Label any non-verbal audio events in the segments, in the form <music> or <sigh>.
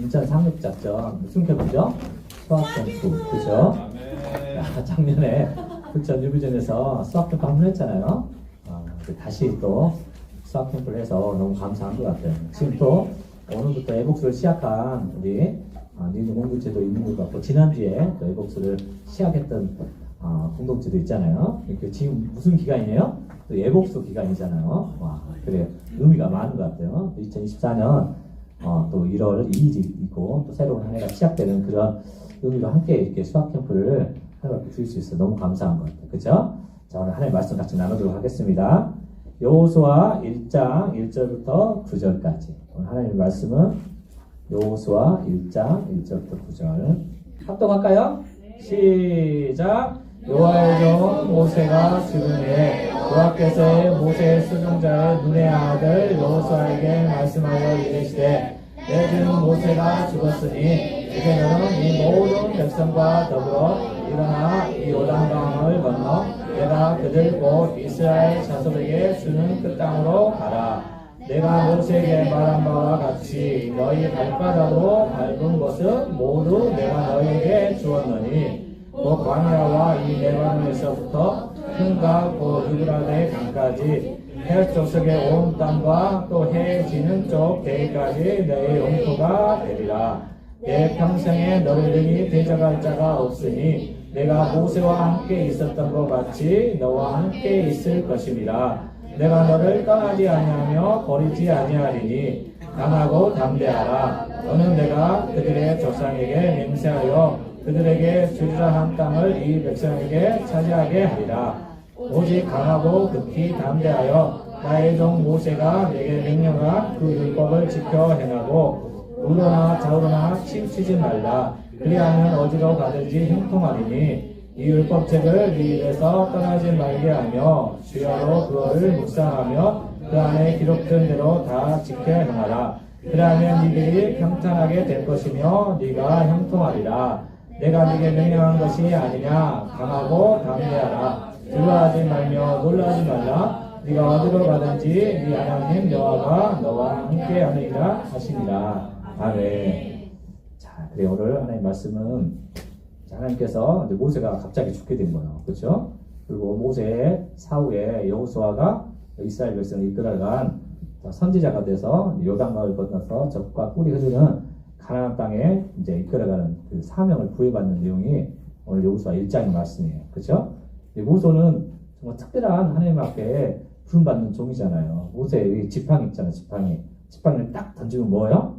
인천 상륙작전 무슨 캠프죠? 수학 캠프 그죠? 야, 작년에 부천 유비전에서 수학 캠프 한번 했잖아요. 아, 그 다시 또 수학 캠프를 해서 너무 감사한 것 같아요. 지금 또 오늘부터 애복수를 시작한 우리 아, 니는 공동체도 있는 것 같고 지난주에 또 애복수를 시작했던 아, 공동체도 있잖아요. 이렇게 지금 무슨 기간이에요? 또 애복수 기간이잖아요. 와, 그래요. 의미가 많은 것 같아요. 2024년 어, 또 1월 2일이 있고 또 새로운 한 해가 시작되는 그런 의미로 함께 이렇게 수학 캠프를 하나밖에 드릴 수 있어 너무 감사한 것 같아요. 그죠? 자, 오늘 하나의 말씀 같이 나누도록 하겠습니다. 여호수아 1장 1절부터 9절까지. 오늘 하나님의 말씀은 여호수아 1장 1절부터 9절. 합독할까요? 시작. 여호와의 종 모세가 죽음에 여호와께서의 모세 수종자의 눈의 아들 여호수아에게 말씀하여 이르시되 내중 모세가 죽었으니 이제 너는 이 모든 백성과 더불어 일어나 이 요단강을 건너 내가 그들 곧 이스라엘 자손에게 주는 그 땅으로 가라. 내가 모세에게 말한 바와 같이 너희 발바닥으로 밟은 것은 모두 내가 너희에게 주었느니 그 광야와 이 레바논에서부터 흥과 그 유브라데 강까지 해 조석의 온 땅과 또 해 지는 쪽 대까지 너의 영토가 되리라. 내 평생에 너희들이 대적할 자가 없으니 내가 모세와 함께 있었던 것 같이 너와 함께 있을 것임이라. 내가 너를 떠나지 아니하며 버리지 아니하리니 강하고 담대하라. 너는 내가 그들의 조상에게 맹세하여 그들에게 주리라 한 땅을 이 백성에게 차지하게 하리라. 오직 강하고 극히 담대하여 나의 종 모세가 내게 명령한 그 율법을 지켜 행하고 우러나 좌우러나 치우치지 말라. 그리하면 어디로 가든지 형통하리니 이 율법책을 네 입에서 떠나지 말게 하며 주야로 그거를 묵상하며 그 안에 기록된 대로 다 지켜 행하라. 그러하면 니들이 평탄하게 될 것이며 네가 형통하리라. 내가 네게 명령한 것이 아니냐 강하고 담대하라. 두려워하지 말며 놀라지 말라. 네가 어디로 가든지 네 하나님 여호와가 너와 함께 하느니라 하시니라. 아멘. 자, 그래 오늘 하나님 말씀은 자, 하나님께서 모세가 갑자기 죽게 된 거예요. 그렇죠? 그리고 모세 사후에 여호수아가 이스라엘 백성을 이끌어간 자, 선지자가 돼서 요단강을 건너서 적과 꿀이 흐르는 가나안 땅에 이제 이끌어가는 그 사명을 부여받는 내용이 오늘 여호수아 1장의 말씀이에요. 그렇죠? 이 모세는 정말 특별한 하나님 앞에 부름받는 종이잖아요. 모세의 지팡이 있잖아요. 지팡이. 지팡이를 딱 던지면 뭐예요?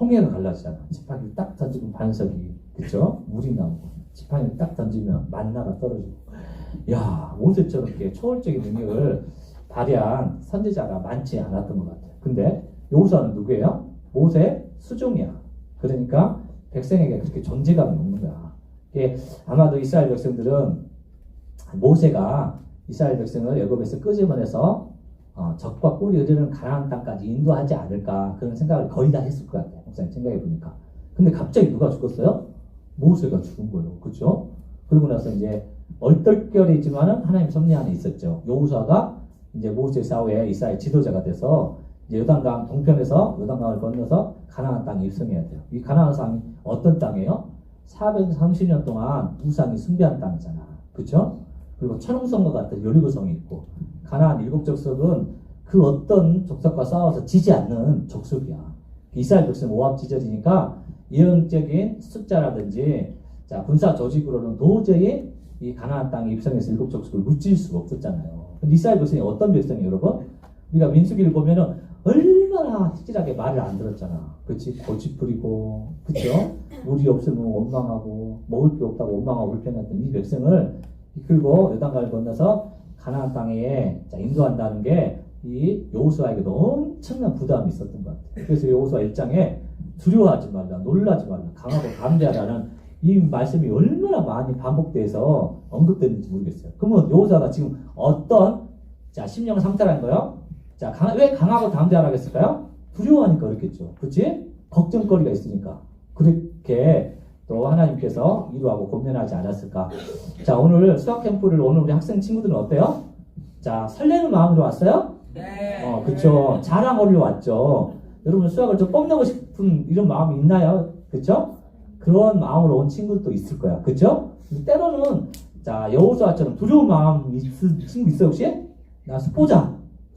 홍해가 갈라지잖아. 지팡이를 딱 던지면 반석이, 그쵸? 물이 나오고. 지팡이를 딱 던지면 만나가 떨어지고. 야, 모세처럼 이렇게 초월적인 능력을 발휘한 선지자가 많지 않았던 것 같아요. 근데 여호수아는 누구예요? 모세 수종이야. 그러니까 백성에게 그렇게 존재감이 없는 거야. 이게 아마도 이스라엘 백성들은 모세가 이스라엘 백성을 애굽에서 끄집어내서 어, 적과 꿀이 흐르는 가나안 땅까지 인도하지 않을까 그런 생각을 거의 다 했을 것 같아요. 목사님 생각해 보니까. 근데 갑자기 누가 죽었어요? 모세가 죽은 거예요. 그렇죠? 그리고 나서 이제 얼떨결이지만은 하나님 섭리 안에 있었죠. 여호수아가 이제 모세 사후에 이스라엘 지도자가 돼서 이제 요단강 동편에서 요단강을 건너서 가나안 땅에 입성해야 돼요. 이 가나안 땅이 어떤 땅이에요? 430년 동안 우상이 숭배한 땅이잖아. 그렇죠? 그리고 천홍성과 같은 여리고성이 있고 가나안 일곱 족속은 그 어떤 족속과 싸워서 지지 않는 족속이야. 이스라엘 백성 오합 지절이니까 예언적인 숫자라든지 자 군사 조직으로는 도저히 이 가나안 땅에 입성해서 일곱 족속을 무찔 수가 없었잖아요. 이스라엘 백성이 어떤 백성이에요, 여러분? 우리가 민수기를 보면은 얼마나 확실하게 말을 안 들었잖아. 그치? 고집부리고, 그쵸? <coughs> 물이 없으면 원망하고, 먹을 게 없다고 원망하고 불평했던 이 백성을 이끌고 요단강을 건너서 가나안 땅에 자, 인도한다는 게 이 여호수아에게도 엄청난 부담이 있었던 것 같아요. 그래서 여호수아 1장에 두려워하지 말라, 놀라지 말라, 강하고 담대하라는 이 말씀이 얼마나 많이 반복돼서 언급되는지 모르겠어요. 그러면 여호수아가 지금 어떤 자 심령 상태라는 거요? 자, 강, 왜 강하고 담대하라고 했을까요? 두려워하니까 그렇겠죠. 그치? 걱정거리가 있으니까. 그렇게 또 하나님께서 이루하고 고민하지 않았을까. 자, 오늘 수학 캠프를 오늘 우리 학생 친구들은 어때요? 자, 설레는 마음으로 왔어요? 네. 어, 그쵸. 자랑하려 왔죠. 여러분 수학을 좀 뽐내고 싶은 이런 마음이 있나요? 그쵸? 그런 마음으로 온 친구도 있을 거야. 그쵸? 때로는 자 여호수아처럼 두려운 마음 있을 친구 있어 혹시? 나 수포자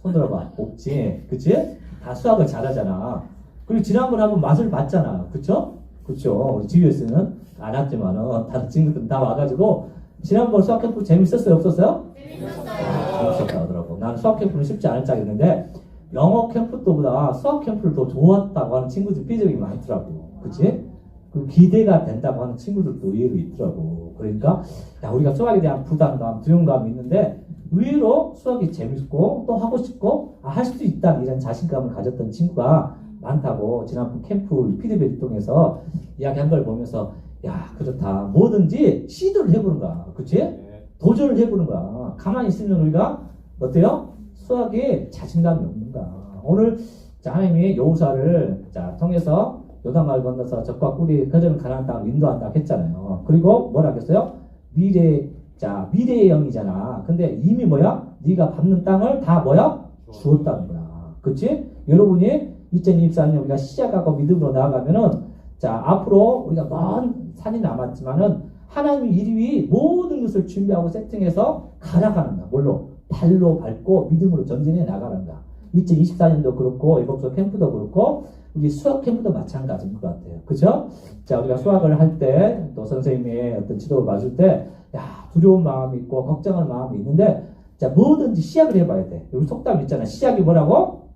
손 들어봐 없지 그치? 다 수학을 잘하잖아 그리고 지난번에 한번 맛을 봤잖아 그쵸? 그쵸 GBS는 안 왔지만은 다른 친구들 다 와가지고 지난번 수학 캠프 재밌었어요 없었어요? 아, 재밌었다 하더라고 나는 수학 캠프는 쉽지 않을 줄 알았는데 영어 캠프 때보다 수학 캠프를 더 좋았다고 하는 친구들 피드백이 많더라고 그치? 그 기대가 된다고 하는 친구들도 의외로 있더라고. 그러니까 야, 우리가 수학에 대한 부담감, 두려움감이 있는데 의외로 수학이 재밌고 또 하고 싶고 아, 할 수도 있다 이런 자신감을 가졌던 친구가 많다고 지난번 캠프 피드백을 통해서 이야기한 걸 보면서 야 그렇다 뭐든지 시도를 해보는 거야 그치? 도전을 해보는 거야 가만히 있으면 우리가 어때요? 수학에 자신감이 없는 거야 오늘 자, 하나님이 여우사를 자, 통해서 요단강을 건너서 적과 꿀이 그전 가나안 땅을 인도한다고 했잖아요. 그리고 뭐라 했어요? 미래 자 미래의 영이잖아. 근데 이미 뭐야? 네가 밟는 땅을 다 뭐야? 주었다는 거야. 그치? 여러분이 2024년 우리가 시작하고 믿음으로 나아가면은 자 앞으로 우리가 먼 산이 남았지만은 하나님이 이리 모든 것을 준비하고 세팅해서 가나가는 거야. 뭘로? 발로 밟고 믿음으로 전진해 거야. 2024년도 그렇고 이복서 캠프도 그렇고 우리 수학 캠프도 마찬가지인 것 같아요. 그죠? 자, 우리가 수학을 할 때, 또 선생님의 어떤 지도를 봐줄 때, 야, 두려운 마음이 있고, 걱정하는 마음이 있는데, 자, 뭐든지 시작을 해봐야 돼. 여기 속담 있잖아. 시작이 뭐라고?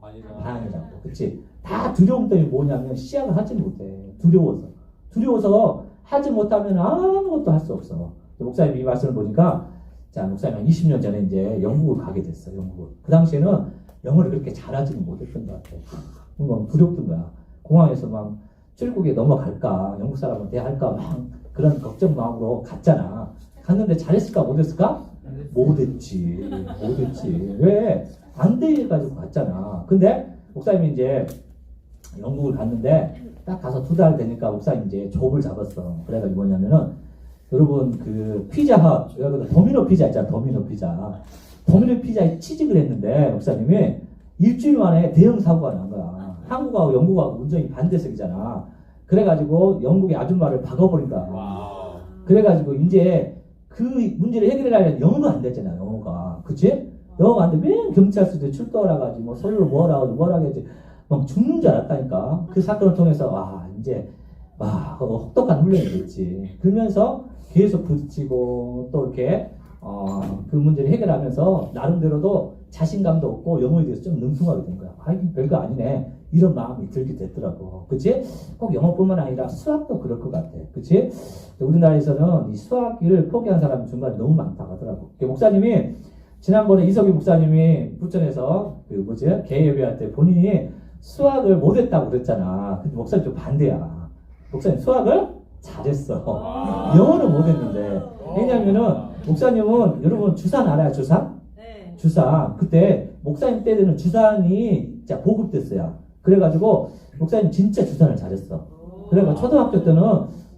반이라고. 그치? 다 두려움 때문에 뭐냐면, 시작을 하지 못해. 두려워서. 두려워서 하지 못하면 아무것도 할 수 없어. 목사님 이 말씀을 보니까, 자, 목사님 한 20년 전에 이제 영국을 가게 됐어, 영국을. 그 당시에는 영어를 그렇게 잘하지는 못했던 것 같아. 뭔 가 두렵던 거야. 공항에서 막 출국에 넘어갈까, 영국 사람을 대할까, 막 그런 걱정 마음으로 갔잖아. 갔는데 잘했을까, 못했을까? 못했지. 못했지. 왜? 안 돼가지고 갔잖아. 근데 목사님이 이제 영국을 갔는데 딱 가서 두 달 되니까 목사님 이제 조업을 잡았어. 그래가지고 뭐냐면은 여러분 그 여기 도미노 피자 있잖아. 도미노 피자. 도미노 피자에 취직을 했는데 목사님이 일주일 만에 대형 사고가 난 거야. 한국하고 영국하고 운전이 반대석이잖아. 그래가지고 영국의 아줌마를 박아버린 거야. 와우. 그래가지고 이제 그 문제를 해결하려면 영어가 안 되잖아, 영어가. 그치? 영어가 안 돼. 맨 경찰서에 출동을 해가지고 뭐 서류를 뭐라 하고 뭐라 하겠지. 막 죽는 줄 알았다니까. 그 사건을 통해서, 와, 이제, 와, 어, 혹독한 훈련이 됐지. 그러면서 계속 부딪히고 또 이렇게, 어, 그 문제를 해결하면서 나름대로도 자신감도 없고 영어에 대해서 좀 능숙하게 된 거야. 아, 이게 별거 아니네. 이런 마음이 들게 됐더라고. 그치? 꼭 영어뿐만 아니라 수학도 그럴 것 같아. 그치? 우리나라에서는 이 수학을 포기한 사람이 중간에 너무 많다고 하더라고. 그 목사님이 지난번에 이석희 목사님이 부천에서 그 뭐지 개예배할 때 본인이 수학을 못했다고 그랬잖아. 근데 목사님 좀 반대야. 목사님 수학을 잘했어. 와. 영어는 못했는데 왜냐면은 목사님은 여러분 주산 알아요 주산? 네. 주산 그때 목사님 때는 주산이 진짜 보급됐어요. 그래가지고 목사님 진짜 주산을 잘했어. 그래가 초등학교 때는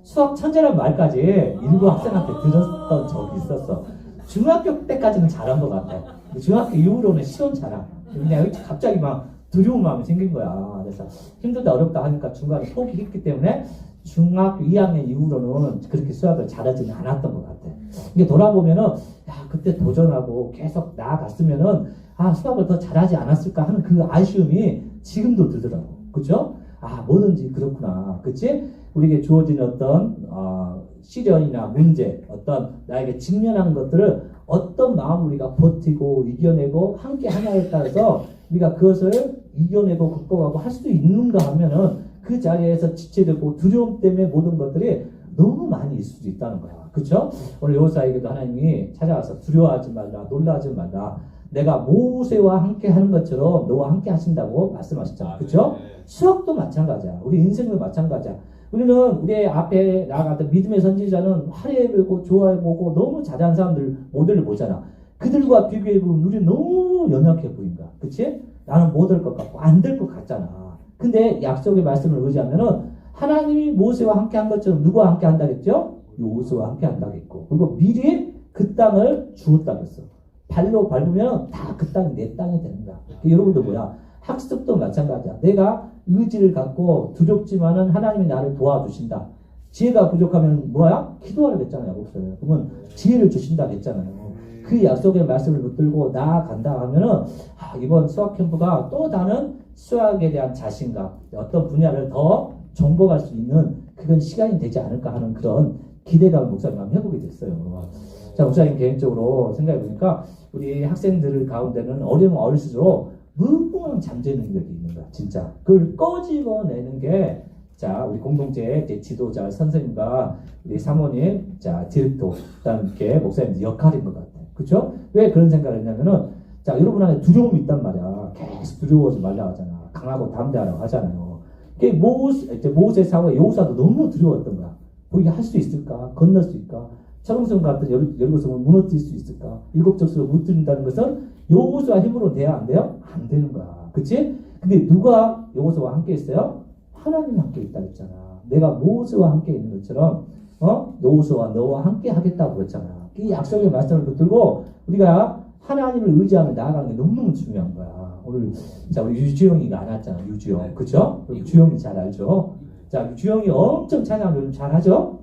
수학 천재란 말까지 일부 학생한테 들었던 적이 있었어. 중학교 때까지는 잘한 것 같아. 중학교 이후로는 시원찮아. 그냥 갑자기 막 두려운 마음이 생긴 거야. 그래서 힘들다 어렵다 하니까 중간에 포기했기 때문에 중학교 2학년 이후로는 그렇게 수학을 잘하지는 않았던 것 같아. 이게 돌아보면은 야 그때 도전하고 계속 나아갔으면은 아 수학을 더 잘하지 않았을까 하는 그 아쉬움이 지금도 들더라고. 그죠? 아 뭐든지 그렇구나. 그치? 우리에게 주어진 어떤 어, 시련이나 문제, 어떤 나에게 직면하는 것들을 어떤 마음 우리가 버티고 이겨내고 함께 하냐에 따라서 우리가 그것을 이겨내고 극복하고 할수 있는가 하면은 그 자리에서 지체되고 두려움 때문에 모든 것들이 너무 많이 있을 수도 있다는 거야. 그쵸? 오늘 요사에게도 하나님이 찾아와서 두려워하지 말라, 놀라지 말라. 내가 모세와 함께 하는 것처럼 너와 함께 하신다고 말씀하셨잖아. 그쵸? 수학도 마찬가지야. 우리 인생도 마찬가지야. 우리는 우리 앞에 나아갔던 믿음의 선지자는 화려해보고 좋아해 보고 너무 잘하는 사람들 모델을 보잖아. 그들과 비교해 보면 우리는 너무 연약해 보인다. 그치? 나는 못될것 같고 안 될 것 같잖아. 근데 약속의 말씀을 의지하면은 하나님이 모세와 함께 한 것처럼 누구와 함께 한다 했죠? 요수와 함께 한다 했고 그리고 미리 그 땅을 주었다 했어. 발로 밟으면 다 그 땅이 내 땅이 거야. 여러분도 뭐야? 학습도 마찬가지야. 내가 의지를 갖고 두렵지만은 하나님이 나를 도와주신다. 지혜가 부족하면 뭐야? 기도하라 그랬잖아요. 야곱서에. 그러면 지혜를 주신다 그랬잖아요. 그 약속의 말씀을 붙들고 나아간다 하면은 아, 이번 수학 캠프가 또 다른 수학에 대한 자신감, 어떤 분야를 더 정복할 수 있는 그건 시간이 되지 않을까 하는 그런 기대감을 목사님 한번 해보게 됐어요. 자, 목사님 개인적으로 생각해 보니까 우리 학생들 가운데는 어려면 어릴수록 무궁한 잠재 능력이 있는 거야, 진짜. 그걸 꺼집어내는 게 자, 우리 공동체 이제 지도자 선생님과 우리 사모님, 자, 디렉터, 이렇게 목사님 역할인 것 같아요. 그렇죠? 왜 그런 생각을 했냐면은 자, 여러분 안에 두려움이 있단 말이야. 계속 두려워하지 말라 하잖아. 강하고 담대하라고 하잖아요. 그게 모세, 모세 사와 여호사도 너무 두려웠던 거야. 거기 할 수 있을까? 건널 수 있을까? 철옹성 같은 열- 열고성을 무너뜨릴 수 있을까? 일곱 적수를 무너뜨린다는 것은 여호수아 힘으로 돼야 안 돼요? 안 되는 거야. 그치? 근데 누가 여호수아와 함께 있어요? 하나님 함께 있다 했잖아. 내가 모세와 함께 있는 것처럼 어? 여호수아와 너와 함께 하겠다고 그랬잖아. 이 약속의 말씀을 붙들고 우리가 하나님을 의지하며 나아가는 게 너무너무 중요한 거야. 오늘 자 우리 유주영이가 안 왔잖아. 유주영. 그쵸? 우리 주영이 잘 알죠? 자 주영이 엄청 찬양을 잘하죠?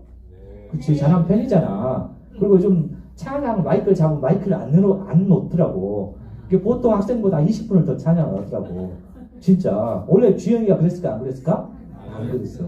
그치 잘하는 편이잖아. 그리고 좀 찬양 마이크를 잡으면 마이크를 안, 넣어, 안 놓더라고. 그게 보통 학생보다 20분을 더 찬양을 하더라고. 진짜. 원래 주영이가 그랬을까 안 그랬을까? 안 그랬어.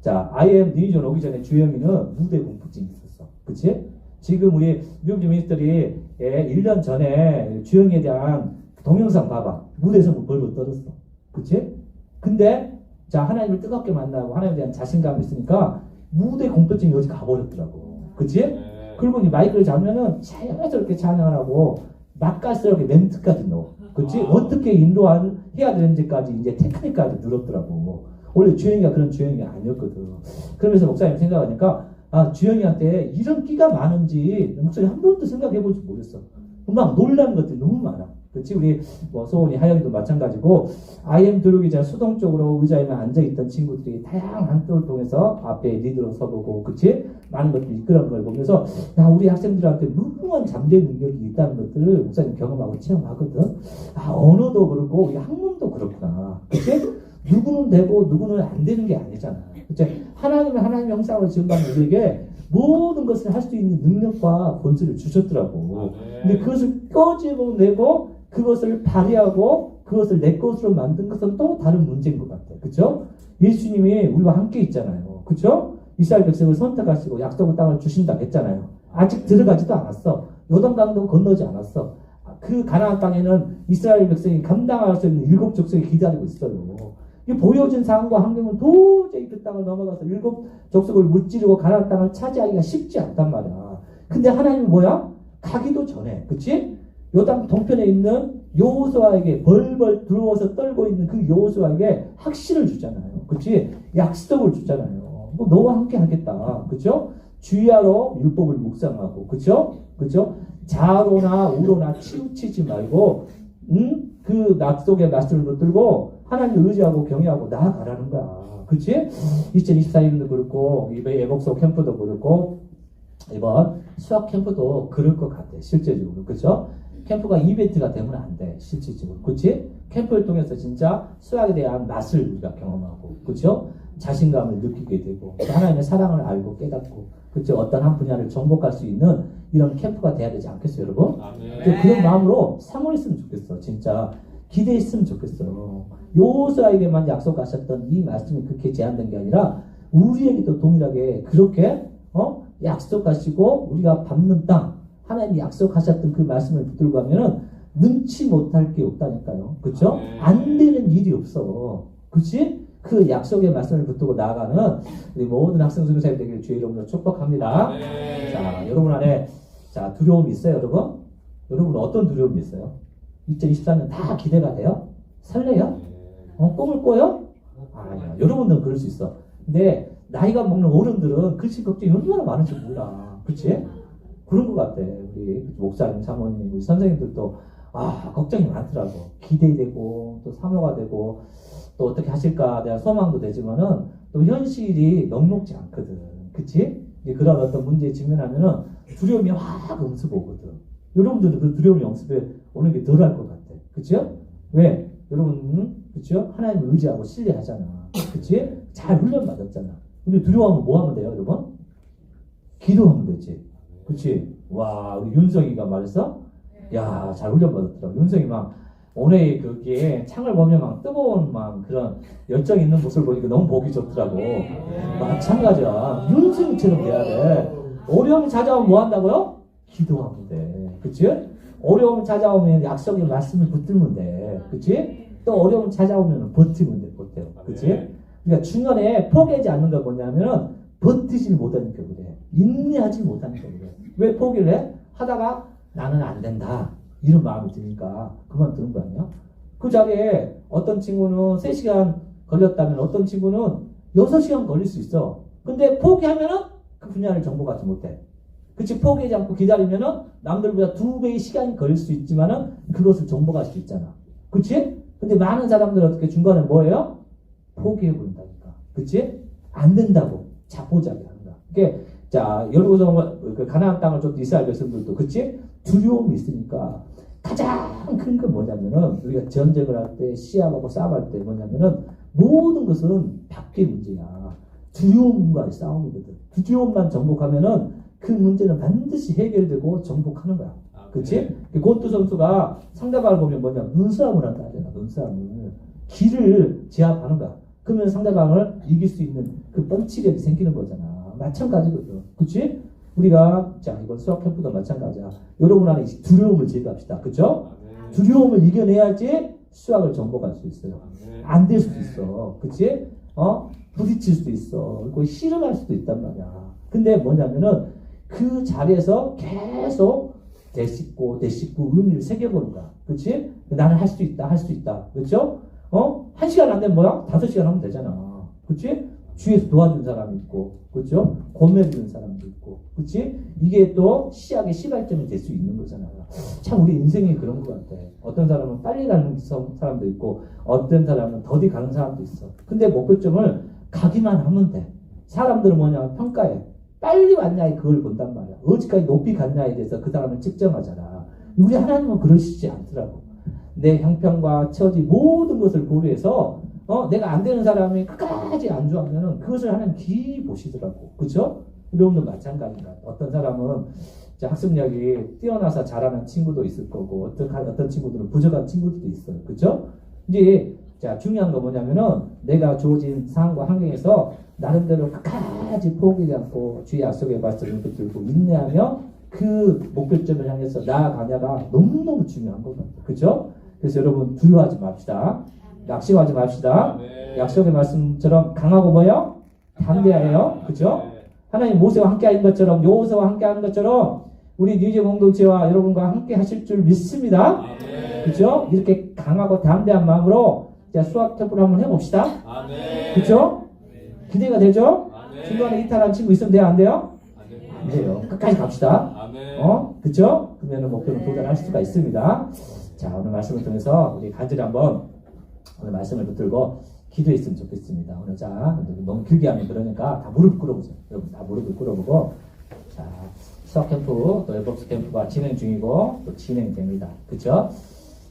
자, IM 디비전 오기 전에 주영이는 무대 공포증이 있었어. 그치? 지금 우리 뉴욕 미니스터리 예, 1년 전에 주영이에 대한 동영상 봐봐. 무대에서 뭐 벌벌 떨었어. 그치? 근데 자, 하나님을 뜨겁게 만나고 하나님에 대한 자신감이 있으니까 무대 공포증이 어디 가버렸더라고. 그치? 그리고 이 마이크를 잡으면은 자연스럽게 찬양을 하고 맛깔스럽게 멘트까지 넣어. 그치? 어떻게 인도해야 되는지까지 이제 테크닉까지 늘었더라고. 원래 주영이가 그런 주영이 아니었거든. 그러면서 목사님 생각하니까 아 주영이한테 이런 끼가 많은지 목사님 한 번도 생각해 보지 못했어. 막 놀라는 것들이 너무 많아. 그렇지 우리 뭐 소원이 하영이도 마찬가지고 IM 들어오기 전에 수동적으로 의자에만 앉아 있던 친구들이 다양한 학교를 통해서 앞에 리드로 서보고 그치? 많은 것들을 이끌어간 걸 보면서 야 우리 학생들한테 무궁한 잠재 능력이 있다는 것들을 목사님 경험하고 체험하거든. 아 언어도 그렇고 우리 학문도 그렇구나. 그치 누구는 되고 누구는 안 되는 게 아니잖아 그치 하나님은 하나님의 형상을 지음받는 우리에게 모든 것을 할 수 있는 능력과 본질을 주셨더라고 근데 그것을 꺼집어내고 그것을 발휘하고 그것을 내 것으로 만든 것은 또 다른 문제인 것 같아요. 그렇죠? 예수님이 우리와 함께 있잖아요. 그렇죠? 이스라엘 백성을 선택하시고 약속의 땅을 주신다 했잖아요. 아직 들어가지도 않았어. 요단 강도 건너지 않았어. 그 가나안 땅에는 이스라엘 백성이 감당할 수 있는 일곱 족속이 기다리고 있어요. 이 보여진 상황과 환경은 도저히 그 땅을 넘어가서 일곱 족속을 무찌르고 가나안 땅을 차지하기가 쉽지 않단 말이야. 근데 하나님은 뭐야? 가기도 전에, 그치? 요단 동편에 있는 여호수아에게 벌벌 들어와서 떨고 있는 그 여호수아에게 확신을 주잖아요. 그치? 약속을 주잖아요. 뭐 너와 함께 하겠다. 그쵸? 주야로 율법을 묵상하고, 그쵸? 그쵸? 자로나 우로나 치우치지 말고, 응? 그 약속의 말씀을 붙들고 하나님을 의지하고 경외하고 나아가라는 거야. 그치? 2024년도 그렇고, 이번 예복소 캠프도 그렇고, 이번 수학 캠프도 그럴 것 같아. 실제적으로. 그죠? 캠프가 이벤트가 되면 안 돼. 실질적으로. 그치? 캠프를 통해서 진짜 수학에 대한 맛을 우리가 경험하고, 그죠? 자신감을 느끼게 되고, 또 하나님의 사랑을 알고 깨닫고, 그죠? 어떤 한 분야를 정복할 수 있는 이런 캠프가 돼야 되지 않겠어요, 여러분? 그- 그런 마음으로 상호했으면 좋겠어. 진짜 기대했으면 좋겠어. 요호수아에게만 약속하셨던 이 말씀이 그렇게 제한된 게 아니라 우리에게도 동일하게 그렇게 어? 약속하시고 우리가 밟는 땅 하나님이 약속하셨던 그 말씀을 붙들고 하면은 능치 못할 게 없다니까요. 그렇죠? 네. 안 되는 일이 없어. 그렇지? 그 약속의 말씀을 붙들고 나아가는 우리 모든 학생 수교사님 되기를 주의 이름으로 축복합니다. 자, 여러분 안에 자 두려움이 있어요, 여러분? 여러분 어떤 두려움이 있어요? 2024년 다 기대가 돼요? 설레요? 어, 꿈을 꿔요? 아니야. 여러분들은 그럴 수 있어. 근데 나이가 먹는 어른들은 글씨 걱정이 얼마나 많은지 몰라. 그치? 그런 것 같아. 우리 목사님, 사모님, 우리 선생님들도 아, 걱정이 많더라고. 기대되고, 또 사모가 되고, 또 어떻게 하실까 대한 소망도 되지만은 또 현실이 녹록지 않거든. 그치? 그런 어떤 문제에 직면하면은 두려움이 확 엄습 오거든. 여러분들은 그 두려움이 엄습에 오는 게 덜 할 것 같아. 그쵸? 왜? 여러분, 그렇죠? 하나님 의지하고 신뢰하잖아. 그렇지? 잘 훈련받았잖아. 근데 두려워하면 뭐 하면 돼요, 여러분? 기도하면 되지. 그렇지? 와, 우리 윤성이가 말했어? 야, 잘 훈련받았더라. 윤성이 막 오늘 그게 창을 보면 막 뜨거운 막 그런 열정 있는 모습을 보니까 너무 보기 좋더라고. 마찬가지야. 윤성이처럼 돼야 돼. 어려움이 찾아오면 뭐 한다고요? 기도하면 돼. 그치? 어려움이 찾아오면 약속의 말씀을 붙들면 돼. 그치? 또 어려움이 찾아오면 버티면 돼. 버텨. 그치? 그러니까 중간에 포기하지 않는 걸 뭐냐면은 버티지 못하니까 그래. 인내하지 못하니까 그래. 왜 포기를 해? 하다가 나는 안 된다. 이런 마음이 드니까 그만두는 거 아니야? 그 자리에 어떤 친구는 3시간 걸렸다면 어떤 친구는 6시간 걸릴 수 있어. 근데 포기하면은 그 분야를 정보받지 못해. 그치? 포기하지 않고 기다리면은 남들보다 두 배의 시간이 걸릴 수 있지만은 그것을 정보갈 수 있잖아. 그치? 근데 많은 사람들은 어떻게 중간에 뭐예요? 포기해 버린다니까. 그치? 안 된다고. 자포자기 거야. 그게, 자, 여러분, 그 가나안 땅을 좀 이스라엘 백성들도, 그치? 두려움이 있으니까 가장 큰건 뭐냐면은 우리가 전쟁을 할 때, 시합하고 싸움할 때 뭐냐면은 모든 것은 밖의 문제야. 두려움과의 싸움이거든. 두려움만 정복하면은 그 문제는 반드시 해결되고 정복하는 거야. 그치? 고트 선수가 상대방을 보면 뭐냐, 눈싸움을 한다 하잖아, 눈싸움을. 길을 제압하는 거야. 그러면 상대방을 이길 수 있는 그 펀치력이 생기는 거잖아. 마찬가지거든. 그치? 우리가, 자, 이번 수학 캠프도 마찬가지야. 여러분 안에 이 두려움을 제거합시다. 그쵸? 두려움을 이겨내야지 수학을 정복할 수 있어요. 안 될 수도 있어. 그치? 어? 부딪힐 수도 있어. 그리고 실험할 수도 있단 말이야. 근데 뭐냐면은 그 자리에서 계속 대씹고 대씹고 의미를 새겨보는 거야. 그치? 나는 할 수 있다, 할 수 있다. 그쵸? 어? 한 시간 안 되면 뭐야? 다섯 시간 하면 되잖아. 그치? 주위에서 도와준 사람이 있고, 그죠? 권면주는 사람도 있고, 그치? 이게 또 시작의 시발점이 될 수 있는 거잖아요. 참 우리 인생이 그런 것 같아. 어떤 사람은 빨리 가는 서- 사람도 있고, 어떤 사람은 더디 가는 사람도 있어. 근데 목표점을 가기만 하면 돼. 사람들은 뭐냐, 평가해. 빨리 왔냐에 그걸 본단 말이야. 어디까지 높이 갔냐에 대해서 그 사람을 측정하잖아. 우리 하나님은 그러시지 않더라고. 내 형편과 처지 모든 것을 고려해서 어, 내가 안 되는 사람이 끝까지 안주하면은 그것을 하나님 기이 보시더라고. 그죠? 여러분도 마찬가지다. 어떤 사람은 학습력이 뛰어나서 잘하는 친구도 있을 거고, 어떤, 어떤 친구들은 부족한 친구들도 있어요. 그죠? 이제, 자, 중요한 거 뭐냐면은 내가 주어진 상황과 환경에서 나름대로 끝까지 포기하지 않고 주의 약속의 말씀을 붙들고 인내하며 그 목표점을 향해서 나아가냐가 너무너무 중요한 거거든요. 그죠? 그래서 여러분 두려워하지 맙시다. 낙심하지 맙시다. 약속의 말씀처럼 강하고 뭐요? 담대하여 그죠? 하나님 모세와 함께 하는 것처럼 여호수아와 함께 하는 것처럼 우리 뉴제 공동체와 여러분과 함께 하실 줄 믿습니다. 그죠? 이렇게 강하고 담대한 마음으로 자, 수학 캠프를 한번 해봅시다. 그죠? 기대가 되죠? 중간에 이탈한 친구 있으면 돼요? 안 돼요? 안 돼요. 끝까지 갑시다. 어? 그죠? 그러면 목표는 도달할 수가 있습니다. 자, 오늘 말씀을 통해서 우리 간절히 한번 오늘 말씀을 붙들고 기도했으면 좋겠습니다. 오늘 자, 너무 길게 하면 그러니까 다 무릎 꿇어보세요. 여러분 다 무릎을 꿇어보고 자, 수학 캠프 또 앨범스 캠프가 진행 중이고 또 진행됩니다. 그쵸?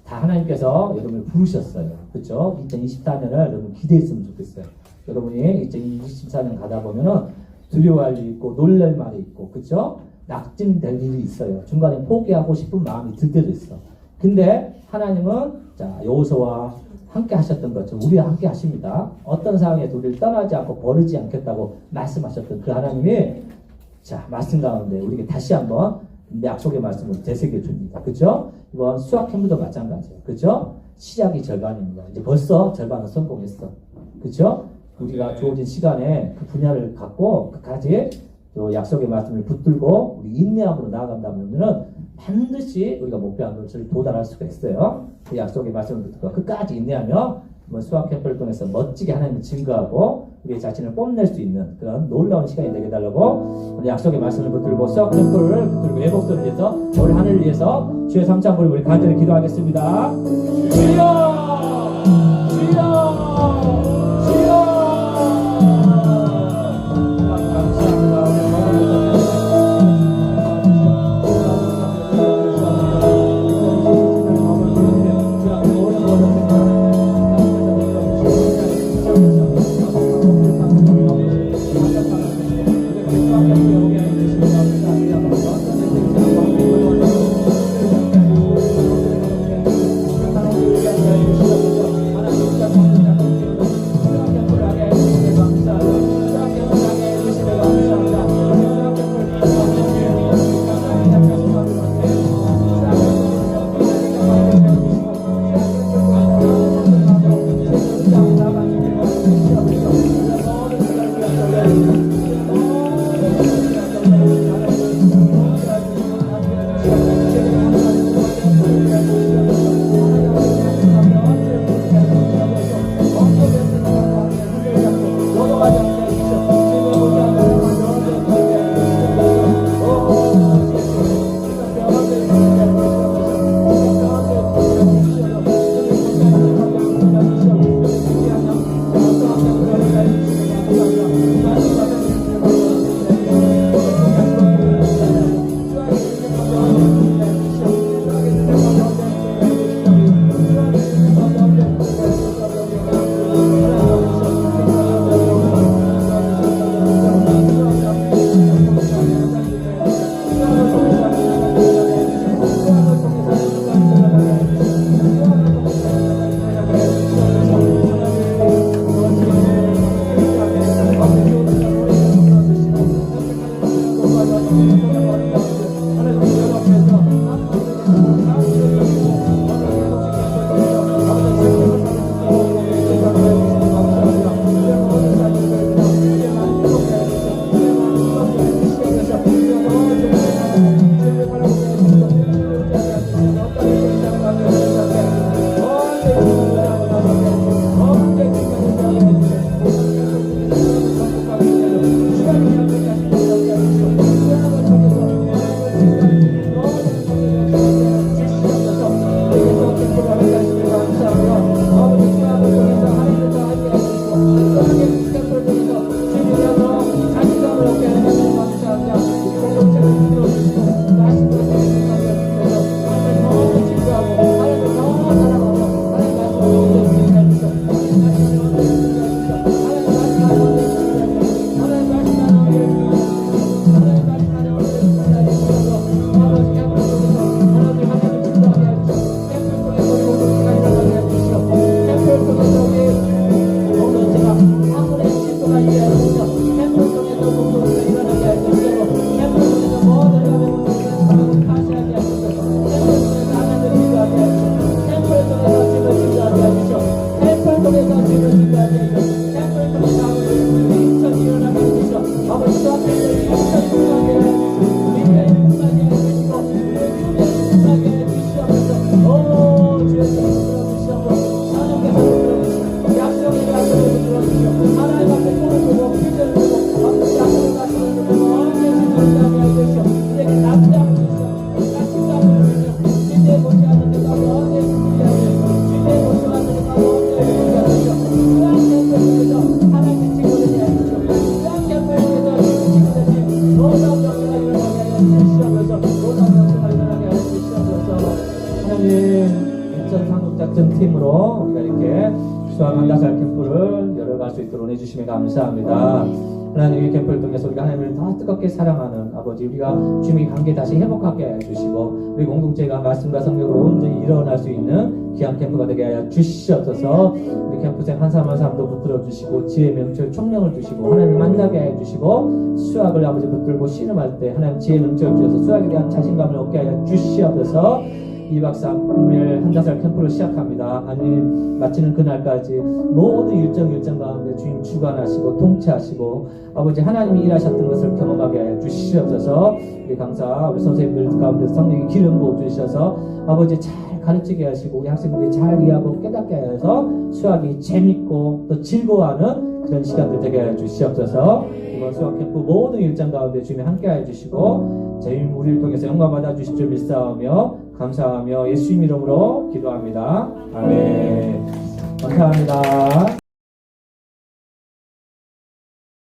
다 하나님께서 여러분을 부르셨어요. 그쵸? 2024년을 여러분 기대했으면 좋겠어요. 여러분이 2024년 가다 보면은 두려워할 일이 있고 놀랄 말이 있고 그쵸? 낙진될 일이 있어요. 중간에 포기하고 싶은 마음이 들 때도 있어. 근데 하나님은 자 여호수아와 함께 하셨던 것처럼 우리와 함께 하십니다. 어떤 상황에도 우리를 떠나지 않고 버리지 않겠다고 말씀하셨던 그 하나님이 자 말씀 가운데 우리에게 다시 한번 내 약속의 말씀을 되새겨 줍니다. 그죠? 이번 수학 캠프도 마찬가지예요. 그죠? 시작이 절반입니다. 이제 벌써 절반은 성공했어. 그죠? 우리가 주어진 시간에 그 분야를 갖고 끝까지 또 약속의 말씀을 붙들고 우리 인내함으로 나아간다면은 반드시 우리가 목표한 것을 도달할 수가 있어요. 그 약속의 말씀을 붙들고 끝까지 인내하며 뭐 수학 캠프를 통해서 멋지게 하나님을 증거하고 우리 자신을 뽐낼 수 있는 그런 놀라운 시간이 되게 달라고 우리 약속의 말씀을 붙들고 수학 캠프를 붙들고 예복선을 위해서 우리 하늘을 위해서 주의 삼창 부를 우리 간절히 기도하겠습니다. 주여! 아버지. 우리가 주님의 관계 다시 회복하게 해주시고 우리 공동체가 말씀과 성령으로 온전히 일어날 수 있는 귀한 캠프가 되게 하여 주시옵소서. 우리 캠프생 한 사람 한 사람도 붙들어 주시고 지혜 명철 총명을 주시고 하나님을 만나게 해주시고 수학을 아버지 붙들고 씨름할 때 하나님 지혜 명철을 주셔서 수학에 대한 자신감을 얻게 하여 주시옵소서 이 박사 금일 한다살 캠프를 시작합니다. 하나님 마치는 그날까지 모든 일정 일정 가운데 주님 주관하시고 통치하시고 아버지 하나님이 일하셨던 것을 경험하게 하여 주시옵소서 우리 강사 우리 선생님들 가운데 성령의 기름 부어 주셔서 아버지 잘 가르치게 하시고 우리 학생들이 잘 이해하고 깨닫게 하여서 수학이 재밌고 또 즐거워하는 그런 시간들 되게 하여 주시옵소서 이번 수학 캠프 모든 일정 가운데 주님이 함께 하여 주시고 주님 우리를 통해서 영광 받아 주실 줄 믿사오며 감사하며 예수님 이름으로 기도합니다. 아멘. 감사합니다.